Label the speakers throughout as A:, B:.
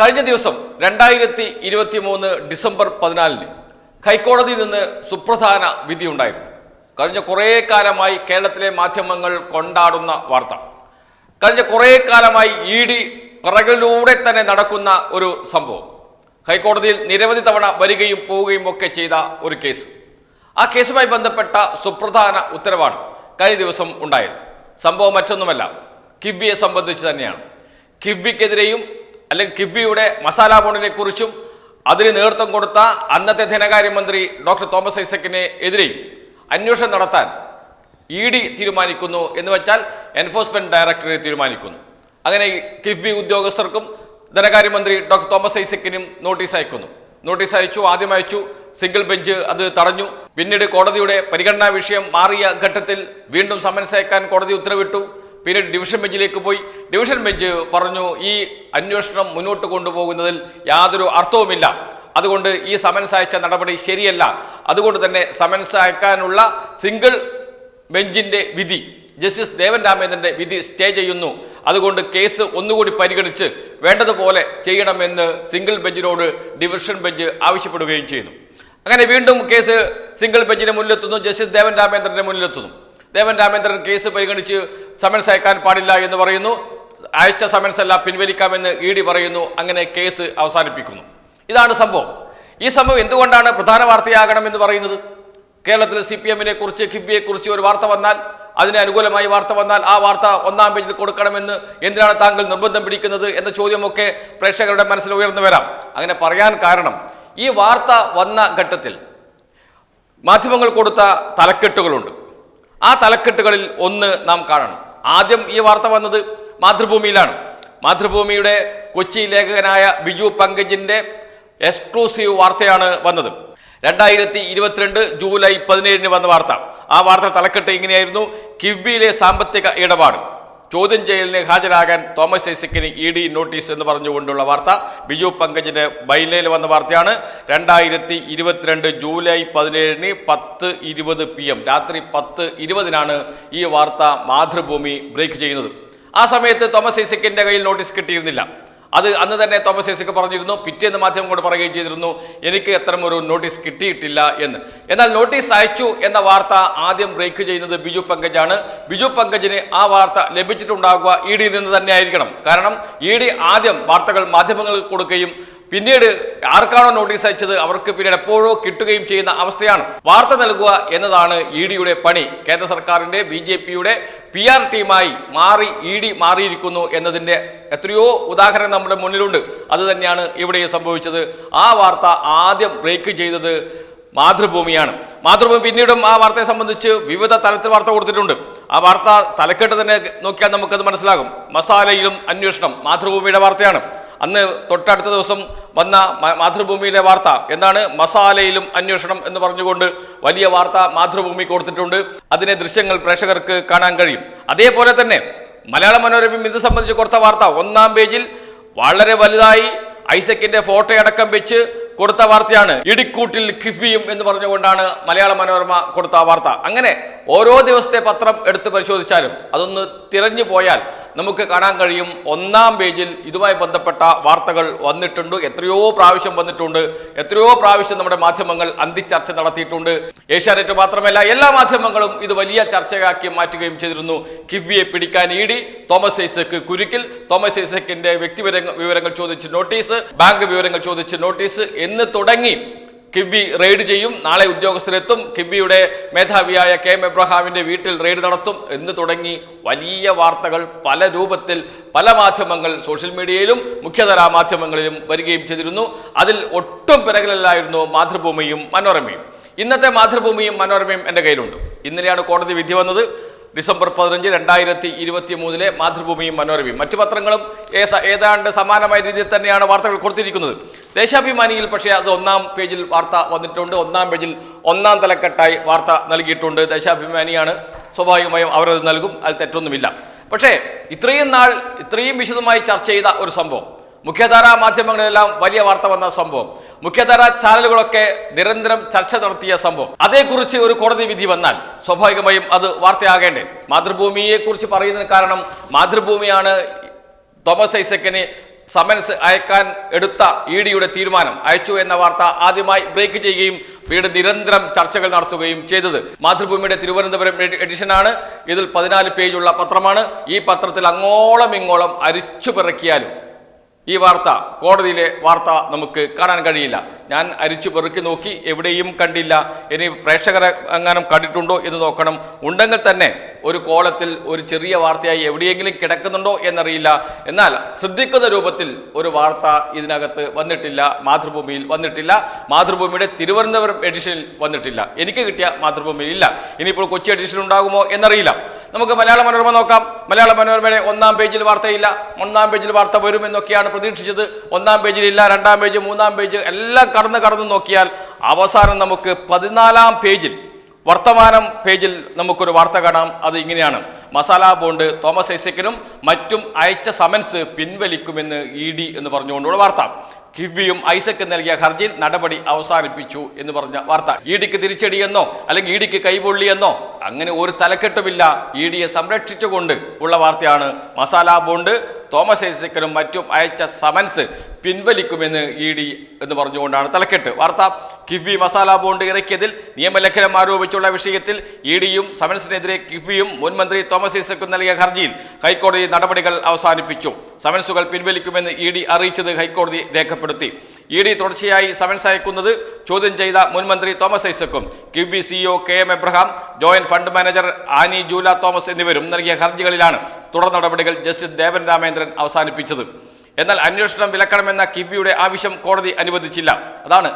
A: കഴിഞ്ഞ ദിവസം രണ്ടായിരത്തി ഇരുപത്തി മൂന്ന് ഡിസംബർ പതിനാലിന് ഹൈക്കോടതിയിൽ നിന്ന് സുപ്രധാന വിധി ഉണ്ടായിരുന്നു. കഴിഞ്ഞ കുറേ കാലമായി കേരളത്തിലെ മാധ്യമങ്ങൾ കൊണ്ടാടുന്ന വാർത്ത. കഴിഞ്ഞ കുറേ കാലമായി ഇ ഡി പിറകിലൂടെ തന്നെ നടക്കുന്ന ഒരു സംഭവം. ഹൈക്കോടതിയിൽ നിരവധി തവണ വരികയും പോവുകയും ഒക്കെ ചെയ്ത ഒരു കേസ്. ആ കേസുമായി ബന്ധപ്പെട്ട സുപ്രധാന ഉത്തരവാണ് കഴിഞ്ഞ ദിവസം ഉണ്ടായത്. സംഭവം മറ്റൊന്നുമല്ല. കിബിയെ സംബന്ധിച്ച് തന്നെയാണ്. കിബിക്കെതിരെയും അല്ലെങ്കിൽ കിബിയുടെ മസാല ബോണ്ടിനെ കുറിച്ചും അതിന് നേതൃത്വം കൊടുത്ത അന്നത്തെ ധനകാര്യമന്ത്രി ഡോക്ടർ തോമസ് ഐസക്കിനെ എതിരെയും അന്വേഷണം നടത്താൻ ഇ ഡി തീരുമാനിക്കുന്നു എന്ന് വെച്ചാൽ എൻഫോഴ്സ്മെന്റ് ഡയറക്ടറേറ്റ് തീരുമാനിക്കുന്നു. അങ്ങനെ കിഫ്ബി ഉദ്യോഗസ്ഥർക്കും ധനകാര്യമന്ത്രി ഡോക്ടർ തോമസ് ഐസക്കിനും നോട്ടീസ് അയക്കുന്നു. നോട്ടീസ് അയച്ചു ആദ്യം അയച്ചു സിംഗിൾ ബെഞ്ച് അത് തടഞ്ഞു. പിന്നീട് കോടതിയുടെ പരിഗണനാ വിഷയം മാറിയ ഘട്ടത്തിൽ വീണ്ടും സമൻസ് അയക്കാൻ കോടതി ഉത്തരവിട്ടു. പിന്നീട് ഡിവിഷൻ ബെഞ്ചിലേക്ക് പോയി. ഡിവിഷൻ ബെഞ്ച് പറഞ്ഞു ഈ അന്വേഷണം മുന്നോട്ട് കൊണ്ടുപോകുന്നതിൽ യാതൊരു അർത്ഥവുമില്ല. അതുകൊണ്ട് ഈ സമൻസ് അയച്ച നടപടി ശരിയല്ല. അതുകൊണ്ട് തന്നെ സമൻസ് അയക്കാനുള്ള സിംഗിൾ ബെഞ്ചിന്റെ വിധി ജസ്റ്റിസ് ദേവൻ രാമേന്ദ്രന്റെ വിധി സ്റ്റേ ചെയ്യുന്നു. അതുകൊണ്ട് കേസ് ഒന്നുകൂടി പരിഗണിച്ച് വേണ്ടതുപോലെ ചെയ്യണമെന്ന് സിംഗിൾ ബെഞ്ചിനോട് ഡിവിഷൻ ബെഞ്ച് ആവശ്യപ്പെടുകയും ചെയ്യുന്നു. അങ്ങനെ വീണ്ടും കേസ് സിംഗിൾ ബെഞ്ചിന് മുന്നിലെത്തുന്നു ജസ്റ്റിസ് ദേവൻ രാമേന്ദ്രന്റെ മുന്നിലെത്തുന്നു. ദേവൻ രാമേന്ദ്രൻ കേസ് പരിഗണിച്ച് സമൻസ് അയക്കാൻ പാടില്ല എന്ന് പറയുന്നു. അയച്ച സമൻസ് അല്ല പിൻവലിക്കാമെന്ന് ഇ ഡി പറയുന്നു. അങ്ങനെ കേസ് അവസാനിപ്പിക്കുന്നു. ഇതാണ് സംഭവം. ഈ സംഭവം എന്തുകൊണ്ടാണ് പ്രധാന വാർത്തയാകണം എന്ന് പറയുന്നത്? കേരളത്തിൽ സി പി എമ്മിനെ കുറിച്ച് കിബിയെ കുറിച്ച് ഒരു വാർത്ത വന്നാൽ അതിന് അനുകൂലമായി വാർത്ത വന്നാൽ ആ വാർത്ത ഒന്നാം പേജിൽ കൊടുക്കണമെന്ന് എന്തിനാണ് താങ്കൾ നിർബന്ധം പിടിക്കുന്നത് എന്ന ചോദ്യമൊക്കെ പ്രേക്ഷകരുടെ മനസ്സിൽ ഉയർന്നു വരാം. അങ്ങനെ പറയാൻ കാരണം ഈ വാർത്ത വന്ന ഘട്ടത്തിൽ മാധ്യമങ്ങൾ കൊടുത്ത തലക്കെട്ടുകളുണ്ട്. ആ തലക്കെട്ടുകളിൽ ഒന്ന് നാം കാണണം. ആദ്യം ഈ വാർത്ത വന്നത് മാതൃഭൂമിയിലാണ്. മാതൃഭൂമിയുടെ കൊച്ചി ലേഖകനായ ബിജു പങ്കജിന്റെ എക്സ്ക്ലൂസീവ് വാർത്തയാണ് വന്നത്. രണ്ടായിരത്തി ഇരുപത്തിരണ്ട് ജൂലൈ പതിനേഴിന് വന്ന വാർത്ത. ആ വാർത്ത തലക്കെട്ട് ഇങ്ങനെയായിരുന്നു. കിഫ്ബിയിലെ സാമ്പത്തിക ഇടപാട്. ചോദ്യം ചെയ്യലിന് ഹാജരാകാൻ തോമസ് ഐസക്കിന് ഇ ഡി നോട്ടീസ് എന്ന് പറഞ്ഞുകൊണ്ടുള്ള വാർത്ത. ബിജു പങ്കജിന്റെ ബൈലയിൽ വന്ന വാർത്തയാണ്. രണ്ടായിരത്തി ഇരുപത്തിരണ്ട് ജൂലൈ പതിനേഴിന് പത്ത് ഇരുപത് പി എം. രാത്രി പത്ത് ഇരുപതിനാണ് ഈ വാർത്ത മാതൃഭൂമി ബ്രേക്ക് ചെയ്യുന്നത്. ആ സമയത്ത് തോമസ് ഐസക്കിന്റെ കയ്യിൽ നോട്ടീസ് കിട്ടിയിരുന്നില്ല. അത് അന്ന് തന്നെ തോമസ് ഐസക്ക് പറഞ്ഞിരുന്നു പിറ്റേന്ന് മാധ്യമം കൊണ്ട് പറയുകയും ചെയ്തിരുന്നു എനിക്ക് അത്തരം ഒരു നോട്ടീസ് കിട്ടിയിട്ടില്ല എന്ന്. എന്നാൽ നോട്ടീസ് അയച്ചു എന്ന വാർത്ത ആദ്യം ബ്രേക്ക് ചെയ്യുന്നത് ബിജു പങ്കജാണ്. ബിജു പങ്കജിന് ആ വാർത്ത ലഭിച്ചിട്ടുണ്ടാകുക ഇ ഡിയിൽ നിന്ന് തന്നെ ആയിരിക്കണം. കാരണം ഇ ഡി ആദ്യം വാർത്തകൾ മാധ്യമങ്ങൾക്ക് കൊടുക്കുകയും പിന്നീട് ആർക്കാണോ നോട്ടീസ് അയച്ചത് അവർക്ക് പിന്നീട് എപ്പോഴോ കിട്ടുകയും ചെയ്യുന്ന അവസ്ഥയാണ് വാർത്ത നൽകുക എന്നതാണ് ഇ ഡിയുടെ പണി. കേന്ദ്ര സർക്കാരിന്റെ ബി ജെ പിയുടെ പി ആർ ടീമായി മാറി ഇ ഡി മാറിയിരിക്കുന്നു എന്നതിന്റെ എത്രയോ ഉദാഹരണം നമ്മുടെ മുന്നിലുണ്ട്. അത് തന്നെയാണ് ഇവിടെ സംഭവിച്ചത്. ആ വാർത്ത ആദ്യം ബ്രേക്ക് ചെയ്തത് മാതൃഭൂമിയാണ്. മാതൃഭൂമി പിന്നീടും ആ വാർത്തയെ സംബന്ധിച്ച് വിവിധ തലത്തിൽ വാർത്ത കൊടുത്തിട്ടുണ്ട്. ആ വാർത്ത തലക്കെട്ട് തന്നെ നോക്കിയാൽ നമുക്കത് മനസ്സിലാകും. മസാലയിലും അന്വേഷണം മാതൃഭൂമിയുടെ വാർത്തയാണ്. അന്ന് തൊട്ടടുത്ത ദിവസം വന്ന മാതൃഭൂമിയിലെ വാർത്ത എന്താണ്? മസാലയിലും അന്വേഷണം എന്ന് പറഞ്ഞുകൊണ്ട് വലിയ വാർത്ത മാതൃഭൂമി കൊടുത്തിട്ടുണ്ട്. അതിനെ ദൃശ്യങ്ങൾ പ്രേക്ഷകർക്ക് കാണാൻ കഴിയും. അതേപോലെ തന്നെ മലയാള മനോരമയും ഇത് സംബന്ധിച്ച് കൊടുത്ത വാർത്ത ഒന്നാം പേജിൽ വളരെ വലുതായി ഐസക്കിന്റെ ഫോട്ടോ അടക്കം വെച്ച് കൊടുത്ത വാർത്തയാണ്. ഇടിക്കൂട്ടിൽ കിഫ്ബിയും എന്ന് പറഞ്ഞുകൊണ്ടാണ് മലയാള മനോരമ കൊടുത്ത വാർത്ത. അങ്ങനെ ഓരോ ദിവസത്തെ പത്രം എടുത്ത് പരിശോധിച്ചാലും അതൊന്ന് തിരഞ്ഞു പോയാൽ നമുക്ക് കാണാൻ കഴിയും. ഒന്നാം പേജിൽ ഇതുമായി ബന്ധപ്പെട്ട വാർത്തകൾ വന്നിട്ടുണ്ട്. എത്രയോ പ്രാവശ്യം വന്നിട്ടുണ്ട്. എത്രയോ പ്രാവശ്യം നമ്മുടെ മാധ്യമങ്ങൾ അന്തിച്ചർച്ച നടത്തിയിട്ടുണ്ട്. ഏഷ്യാനെറ്റ് മാത്രമല്ല എല്ലാ മാധ്യമങ്ങളും ഇത് വലിയ ചർച്ചയാക്കി മാറ്റുകയും ചെയ്തിരുന്നു. കിഫ്ബിയെ പിടിക്കാൻ ഇ ഡി തോമസ് ഐസക്ക് കുരുക്കിൽ. തോമസ് ഐസക്കിന്റെ വ്യക്തി വിവരങ്ങൾ ചോദിച്ച് നോട്ടീസ് ബാങ്ക് വിവരങ്ങൾ ചോദിച്ച് നോട്ടീസ് എന്ന് തുടങ്ങി. കിബി റെയ്ഡ് ചെയ്യും. നാളെ ഉദ്യോഗസ്ഥരെത്തും. കിബിയുടെ മേധാവിയായ കെ എം എബ്രഹാമിന്റെ വീട്ടിൽ റെയ്ഡ് നടത്തും. എന്ന് തുടങ്ങി വലിയ വാർത്തകൾ പല രൂപത്തിൽ പല മാധ്യമങ്ങൾ സോഷ്യൽ മീഡിയയിലും മുഖ്യധാരാ മാധ്യമങ്ങളിലും വരികയും ചെയ്തിരുന്നു. അതിൽ ഒട്ടും പിറകിലല്ലായിരുന്നു മാതൃഭൂമിയും മനോരമയും. ഇന്നത്തെ മാതൃഭൂമിയും മനോരമയും എന്റെ കയ്യിലുണ്ട്. ഇന്നലെയാണ് കോടതി വിധി വന്നത്. ഡിസംബർ പതിനഞ്ച് രണ്ടായിരത്തി ഇരുപത്തി മൂന്നിലെ മാതൃഭൂമിയും മനോരമയും. മറ്റു പത്രങ്ങളും ഏതാണ്ട് സമാനമായ രീതിയിൽ തന്നെയാണ് വാർത്തകൾ കൊടുത്തിരിക്കുന്നത്. ദേശാഭിമാനിയിൽ പക്ഷേ അത് ഒന്നാം പേജിൽ വാർത്ത വന്നിട്ടുണ്ട്. ഒന്നാം പേജിൽ ഒന്നാം തലക്കെട്ടായി വാർത്ത നൽകിയിട്ടുണ്ട്. ദേശാഭിമാനിയാണ് സ്വാഭാവികമായും അവരത് നൽകും. അതിൽ തെറ്റൊന്നുമില്ല. പക്ഷേ ഇത്രയും നാൾ ഇത്രയും വിശദമായി ചർച്ച ചെയ്ത ഒരു സംഭവം മുഖ്യധാരാ മാധ്യമങ്ങളിലെല്ലാം വലിയ വാർത്ത വന്ന സംഭവം മുഖ്യധാരാ ചാനലുകളൊക്കെ നിരന്തരം ചർച്ച നടത്തിയ സംഭവം. അതേക്കുറിച്ച് ഒരു കോടതി വിധി വന്നാൽ സ്വാഭാവികമായും അത് വാർത്തയാകേണ്ടേ. മാതൃഭൂമിയെക്കുറിച്ച് പറയുന്നതിന് കാരണം മാതൃഭൂമിയാണ് തോമസ് ഐസക്കിന് സമൻസ് അയക്കാൻ എടുത്ത ഇ ഡിയുടെ തീരുമാനം. അയച്ചു എന്ന വാർത്ത ആദ്യമായി ബ്രേക്ക് ചെയ്യുകയും പിന്നീട് നിരന്തരം ചർച്ചകൾ നടത്തുകയും ചെയ്തത്. മാതൃഭൂമിയുടെ തിരുവനന്തപുരം എഡി- എഡിഷനാണ്. ഇതിൽ പതിനാല് പേജുള്ള പത്രമാണ്. ഈ പത്രത്തിൽ അങ്ങോളം ഇങ്ങോളം അരിച്ചു പിറക്കിയാലും ഈ വാർത്ത കോടതിയിലെ വാർത്ത നമുക്ക് കാണാൻ കഴിയില്ല. ഞാൻ അരിച്ചു പെറുക്കി നോക്കി എവിടെയും കണ്ടില്ല. ഇനി പ്രേക്ഷകരെ എങ്ങാനും കണ്ടിട്ടുണ്ടോ എന്ന് നോക്കണം. ഉണ്ടെങ്കിൽ തന്നെ ഒരു കോളത്തിൽ ഒരു ചെറിയ വാർത്തയായി എവിടെയെങ്കിലും കിടക്കുന്നുണ്ടോ എന്നറിയില്ല. എന്നാൽ ശ്രദ്ധിക്കുന്ന രൂപത്തിൽ ഒരു വാർത്ത ഇതിനകത്ത് വന്നിട്ടില്ല. മാതൃഭൂമിയിൽ വന്നിട്ടില്ല. മാതൃഭൂമിയുടെ തിരുവനന്തപുരം എഡിഷനിൽ വന്നിട്ടില്ല. എനിക്ക് കിട്ടിയ മാതൃഭൂമിയിൽ ഇല്ല. ഇനിയിപ്പോൾ കൊച്ചി എഡിഷൻ ഉണ്ടാകുമോ എന്നറിയില്ല. നമുക്ക് മലയാള മനോരമ നോക്കാം. മലയാള മനോരമയുടെ ഒന്നാം പേജിൽ വാർത്തയില്ല. ഒന്നാം പേജിൽ വാർത്ത വരുമെന്നൊക്കെയാണ് പ്രതീക്ഷിച്ചത്. ഒന്നാം പേജിൽ ഇല്ല. രണ്ടാം പേജ് മൂന്നാം പേജ് എല്ലാം കടന്ന് കടന്ന് നോക്കിയാൽ അവസാനം നമുക്ക് പതിനാലാം പേജിൽ വർത്തമാനം പേജിൽ നമുക്കൊരു വാർത്ത കാണാം. അത് ഇങ്ങനെയാണ്. മസാല ബോണ്ട് തോമസ് ഐസക്കിനും മറ്റും അയച്ച സമൻസ് പിൻവലിക്കുമെന്ന് ഇ ഡി എന്ന് പറഞ്ഞുകൊണ്ടുള്ള വാർത്ത. കിഫ്ബിയും ഐസക്ക് നൽകിയ ഹർജിയിൽ നടപടി അവസാനിപ്പിച്ചു എന്ന് പറഞ്ഞ വാർത്ത. ഇ ഡിക്ക് തിരിച്ചടിയെന്നോ അല്ലെങ്കിൽ ഇ ഡിക്ക് കൈപൊള്ളിയെന്നോ അങ്ങനെ ഒരു തലക്കെട്ടുമില്ല. ഇ ഡിയെ സംരക്ഷിച്ചുകൊണ്ട് ഉള്ള വാർത്തയാണ് മസാല ബോണ്ട് തോമസ് ഐസക്കനും മറ്റും അയച്ച സമൻസ് പിൻവലിക്കുമെന്ന് ഇ ഡി എന്ന് പറഞ്ഞുകൊണ്ടാണ് തലക്കെട്ട്. വാർത്ത കിഫ്ബി മസാല ബോണ്ട് ഇറക്കിയതിൽ നിയമലംഘനം ആരോപിച്ചുള്ള വിഷയത്തിൽ ഇ ഡിയും സമൻസിനെതിരെ കിഫ്ബിയും മുൻമന്ത്രി തോമസ് ഐസക്കും നൽകിയ ഹർജിയിൽ ഹൈക്കോടതി നടപടികൾ അവസാനിപ്പിച്ചു. സമൻസുകൾ പിൻവലിക്കുമെന്ന് ഇ ഡി അറിയിച്ചത് ഹൈക്കോടതി രേഖപ്പെടുത്തി. ഇ ഡി തുടർച്ചയായി സമൻസ് അയക്കുന്നത് ചോദ്യം ചെയ്ത മുൻമന്ത്രി Thomas ഐസക്കും KIIFB CEO K M Abraham joint fund manager Annie Jula Thomas എന്നിവരും നൽകിയ ഹർജികളിലാണ്. തുടർ നടപടികൾ ജസ്റ്റിസ് ദേവൻ രാമേന്ദ്രൻ അവസാനിപ്പിച്ചത്. എന്നാൽ അന്വേഷണം വിലക്കണമെന്ന കിഫ്ബിയുടെ ആവശ്യം കോടതി അനുവദിച്ചില്ല. അതാണ്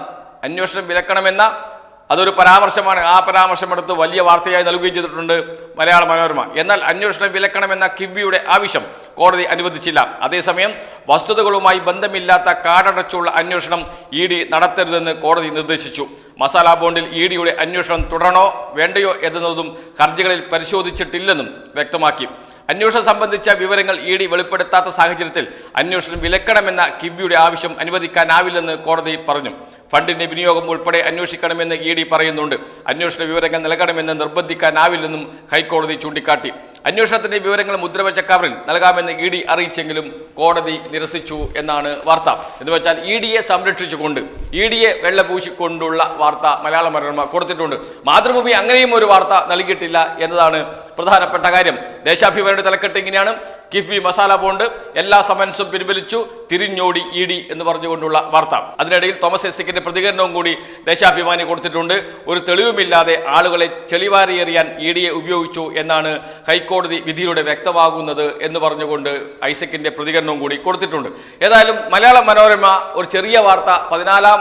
A: അന്വേഷണം വിലക്കണമെന്ന അതൊരു പരാമർശമാണ്. ആ പരാമർശം എടുത്ത് വലിയ വാർത്തയായി നൽകുകയും ചെയ്തിട്ടുണ്ട് മലയാള മനോരമ. എന്നാൽ അന്വേഷണം വിലക്കണമെന്ന കിഫ്ബിയുടെ ആവശ്യം കോടതി അനുവദിച്ചില്ല. അതേസമയം വസ്തുതകളുമായി ബന്ധമില്ലാത്ത കാടടച്ചുള്ള അന്വേഷണം ഇ ഡി നടത്തരുതെന്ന് കോടതി നിർദ്ദേശിച്ചു. മസാല ബോണ്ടിൽ ഇ ഡിയുടെ അന്വേഷണം തുടരണോ വേണ്ടയോ എന്നതും ഹർജികളിൽ പരിശോധിച്ചിട്ടില്ലെന്നും വ്യക്തമാക്കി. അന്വേഷണം സംബന്ധിച്ച വിവരങ്ങൾ ഇ ഡി വെളിപ്പെടുത്താത്ത സാഹചര്യത്തിൽ അന്വേഷണം വിലക്കണമെന്ന കിബിയുടെ ആവശ്യം അനുവദിക്കാനാവില്ലെന്ന് കോടതി പറഞ്ഞു. ഫണ്ടിന്റെ വിനിയോഗം ഉൾപ്പെടെ അന്വേഷിക്കണമെന്ന് ഇ ഡി പറയുന്നുണ്ട്. അന്വേഷണ വിവരങ്ങൾ നൽകണമെന്ന് നിർബന്ധിക്കാനാവില്ലെന്നും ഹൈക്കോടതി ചൂണ്ടിക്കാട്ടി. അന്വേഷണത്തിന്റെ വിവരങ്ങൾ മുദ്രവെച്ച കവറിൽ നൽകാമെന്ന് ഇ ഡി അറിയിച്ചെങ്കിലും കോടതി നിരസിച്ചു എന്നാണ് വാർത്ത. എന്ന് വെച്ചാൽ ഇ ഡിയെ സംരക്ഷിച്ചുകൊണ്ട് ഇ ഡിയെ വെള്ളപൂശിക്കൊണ്ടുള്ള വാർത്ത മലയാള മനോരമ കൊടുത്തിട്ടുണ്ട്. മാതൃഭൂമി അങ്ങനെയും ഒരു വാർത്ത നൽകിയിട്ടില്ല എന്നതാണ് പ്രധാനപ്പെട്ട കാര്യം. ദേശാഭിമാനിയുടെ തലക്കെട്ട് ഇങ്ങനെയാണ്. കിഫ്ബി മസാല ബോണ്ട് എല്ലാ സമൻസും പിൻവലിച്ചു. തിരിഞ്ഞോടി ഇ ഡി എന്ന് പറഞ്ഞുകൊണ്ടുള്ള വാർത്ത. അതിനിടയിൽ തോമസ് എസിക്കിന്റെ പ്രതികരണവും കൂടി ദേശാഭിമാനി കൊടുത്തിട്ടുണ്ട്. ഒരു തെളിവുമില്ലാതെ ആളുകളെ ചെളിവാരിയെറിയാൻ ഇ ഡിയെ ഉപയോഗിച്ചു എന്നാണ് ഹൈക്കോടതി വിധിയിലൂടെ വ്യക്തമാകുന്നത് എന്ന് പറഞ്ഞുകൊണ്ട് ഐസക്കിന്റെ പ്രതികരണവും കൂടി കൊടുത്തിട്ടുണ്ട്. ഏതായാലും മലയാള മനോരമ ഒരു ചെറിയ വാർത്ത പതിനാലാം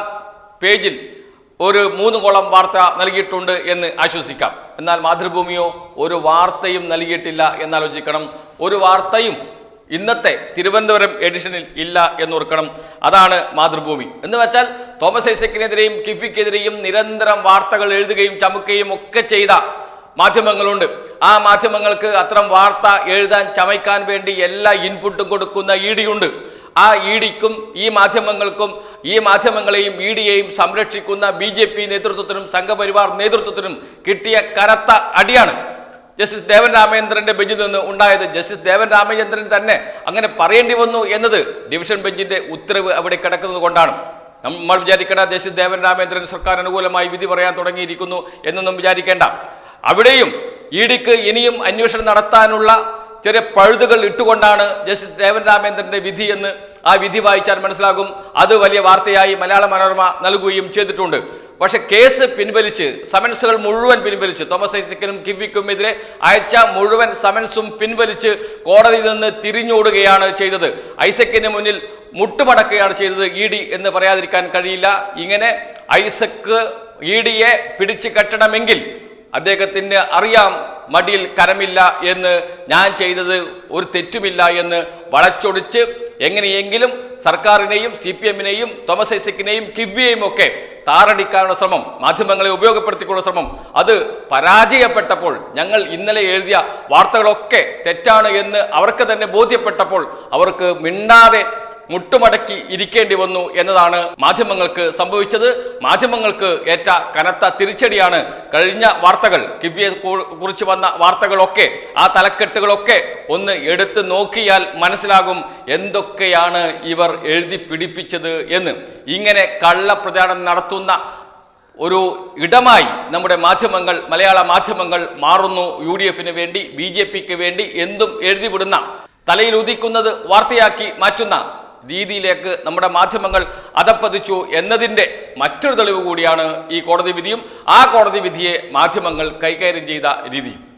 A: പേജിൽ ഒരു മൂന്ന് കോളം വാർത്ത നൽകിയിട്ടുണ്ട് എന്ന് ആശ്വസിക്കാം. എന്നാൽ മാതൃഭൂമിയോ ഒരു വാർത്തയും നൽകിയിട്ടില്ല എന്നാലോചിക്കണം ഒരു വാർത്തയും ഇന്നത്തെ തിരുവനന്തപുരം എഡിഷനിൽ ഇല്ല എന്നോർക്കണം. അതാണ് മാതൃഭൂമി. എന്ന് വെച്ചാൽ തോമസ് ഐസക്കിനെതിരെയും കിഫിക്കെതിരെയും നിരന്തരം വാർത്തകൾ എഴുതുകയും ചമുക്കുകയും ഒക്കെ ചെയ്ത മാധ്യമങ്ങളുണ്ട്. ആ മാധ്യമങ്ങൾക്ക് അത്തരം വാർത്ത എഴുതാൻ ചമയ്ക്കാൻ വേണ്ടി എല്ലാ ഇൻപുട്ടും കൊടുക്കുന്ന ഇ ഡിയുണ്ട് ആ ഇ ഡിക്കും ഈ മാധ്യമങ്ങൾക്കും ഈ മാധ്യമങ്ങളെയും ഇ ഡിയെയും സംരക്ഷിക്കുന്ന ബി നേതൃത്വത്തിനും സംഘപരിവാർ നേതൃത്വത്തിനും കിട്ടിയ കനത്ത അടിയാണ്. ജസ്റ്റിസ് ദേവൻ രാമചന്ദ്രന്റെ ബെഞ്ചിൽ നിന്ന് ഉണ്ടായത് ജസ്റ്റിസ് ദേവൻ രാമചന്ദ്രൻ തന്നെ അങ്ങനെ പറയേണ്ടി വന്നു എന്നത് ഡിവിഷൻ ബെഞ്ചിന്റെ ഉത്തരവ് അവിടെ കിടക്കുന്നത് കൊണ്ടാണ്. നമ്മൾ വിചാരിക്കേണ്ട ജസ്റ്റിസ് ദേവൻ രാമേന്ദ്രൻ സർക്കാർ അനുകൂലമായി വിധി പറയാൻ തുടങ്ങിയിരിക്കുന്നു എന്നൊന്നും വിചാരിക്കേണ്ട. അവിടെയും ഇ ഡിക്ക് ഇനിയും അന്വേഷണം നടത്താനുള്ള ചെറിയ പഴുതുകൾ ഇട്ടുകൊണ്ടാണ് ജസ്റ്റിസ് ദേവൻ രാമേന്ദ്രന്റെ വിധി എന്ന് ആ വിധി വായിച്ചാൽ മനസ്സിലാകും. അത് വലിയ വാർത്തയായി മലയാള മനോരമ നൽകുകയും ചെയ്തിട്ടുണ്ട്. പക്ഷെ കേസ് പിൻവലിച്ച് സമൻസുകൾ മുഴുവൻ പിൻവലിച്ച് തോമസ് ഐസക്കിനും കിവിക്കും എതിരെ അയച്ച മുഴുവൻ സമൻസും പിൻവലിച്ച് കോടതിയിൽ നിന്ന് തിരിഞ്ഞോടുകയാണ് ചെയ്തത്. ഐസക്കിന് മുന്നിൽ മുട്ടുമടക്കുകയാണ് ചെയ്തത് ഇ ഡി എന്ന് പറയാതിരിക്കാൻ കഴിയില്ല. ഇങ്ങനെ ഐസക്ക് ഇ ഡിയെ പിടിച്ചു കെട്ടണമെങ്കിൽ അദ്ദേഹത്തിന് അറിയാം മടിയിൽ കരമില്ല എന്ന് ഞാൻ ചെയ്തത് ഒരു തെറ്റുമില്ല എന്ന് വളച്ചൊടിച്ച് എങ്ങനെയെങ്കിലും സർക്കാരിനെയും സി പി എമ്മിനെയും തോമസ് ഐസക്കിനെയും കിബിയെയും ഒക്കെ താറടിക്കാനുള്ള ശ്രമം മാധ്യമങ്ങളെ ഉപയോഗപ്പെടുത്തിക്കൊള്ള ശ്രമം അത് പരാജയപ്പെട്ടപ്പോൾ ഞങ്ങൾ ഇന്നലെ എഴുതിയ വാർത്തകളൊക്കെ തെറ്റാണ് എന്ന് അവർക്ക് തന്നെ ബോധ്യപ്പെട്ടപ്പോൾ അവർക്ക് മിണ്ടാതെ മുട്ടുമടക്കി ഇരിക്കേണ്ടി വന്നു എന്നതാണ് മാധ്യമങ്ങൾക്ക് സംഭവിച്ചത്. മാധ്യമങ്ങൾക്ക് ഏറ്റ കനത്ത തിരിച്ചടിയാണ്. കഴിഞ്ഞ വാർത്തകൾ കിബിയെ കുറിച്ച് വന്ന വാർത്തകളൊക്കെ ആ തലക്കെട്ടുകളൊക്കെ ഒന്ന് എടുത്തു നോക്കിയാൽ മനസ്സിലാകും എന്തൊക്കെയാണ് ഇവർ എഴുതി പിടിപ്പിച്ചത് എന്ന്. ഇങ്ങനെ കള്ളപ്രചാരണം നടത്തുന്ന ഒരു ഇടമായി നമ്മുടെ മാധ്യമങ്ങൾ മലയാള മാധ്യമങ്ങൾ മാറുന്നു. യു ഡി എഫിന് വേണ്ടി ബി ജെ പിക്ക് വേണ്ടി എന്തും എഴുതിവിടുന്ന തലയിൽ ഉദിക്കുന്നത് വാർത്തയാക്കി മാറ്റുന്ന രീതിയിലേക്ക് നമ്മുടെ മാധ്യമങ്ങൾ അതപ്പതിച്ചു എന്നതിന്റെ മറ്റൊരു തെളിവ് കൂടിയാണ് ഈ കോടതി വിധിയും. ആ കോടതി വിധിയെ മാധ്യമങ്ങൾ കൈകാര്യം ചെയ്ത രീതിയും